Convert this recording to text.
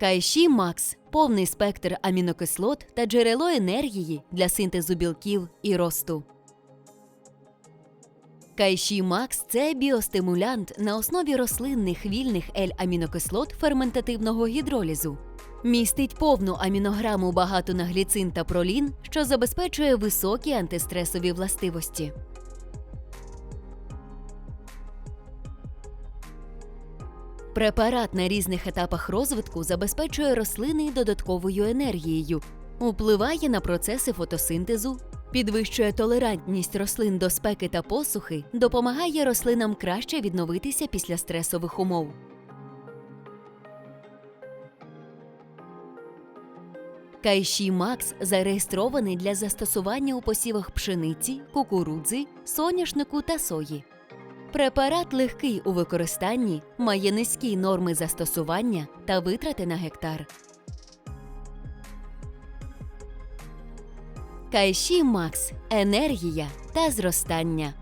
Кайші Макс повний спектр амінокислот та джерело енергії для синтезу білків і росту. Кайші Макс це біостимулянт на основі рослинних вільних L-амінокислот ферментативного гідролізу. Містить повну амінограму багато на гліцин та пролін, що забезпечує високі антистресові властивості. Препарат на різних етапах розвитку забезпечує рослини додатковою енергією, впливає на процеси фотосинтезу, підвищує толерантність рослин до спеки та посухи, допомагає рослинам краще відновитися після стресових умов. Кайші Макс зареєстрований для застосування у посівах пшениці, кукурудзи, соняшнику та сої. Препарат легкий у використанні, має низькі норми застосування та витрати на гектар. Кайші Макс енергія та зростання.